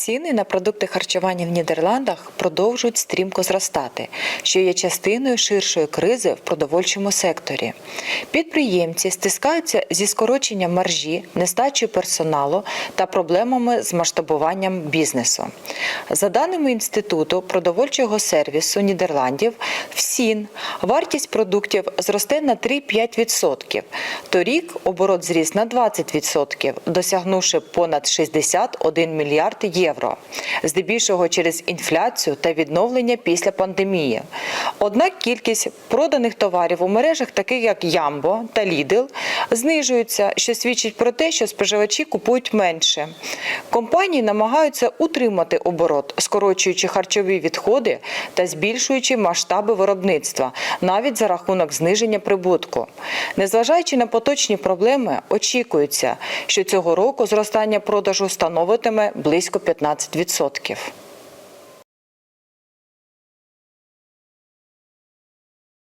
Ціни на продукти харчування в Нідерландах продовжують стрімко зростати, що є частиною ширшої кризи в продовольчому секторі. Підприємці стискаються зі скороченням маржі, нестачею персоналу та проблемами з масштабуванням бізнесу. За даними інституту продовольчого сервісу Нідерландів, в СІН вартість продуктів зросте на 3-5%. Торік оборот зріс на 20%, досягнувши понад 61 мільярд євро, здебільшого через інфляцію та відновлення після пандемії. Однак кількість проданих товарів у мережах, таких як Ямбо та Лідл, знижується, що свідчить про те, що споживачі купують менше. Компанії намагаються утримати оборот, скорочуючи харчові відходи та збільшуючи масштаби виробництва, навіть за рахунок зниження прибутку. Незважаючи на поточні проблеми, очікується, що цього року зростання продажу становитиме близько 15%.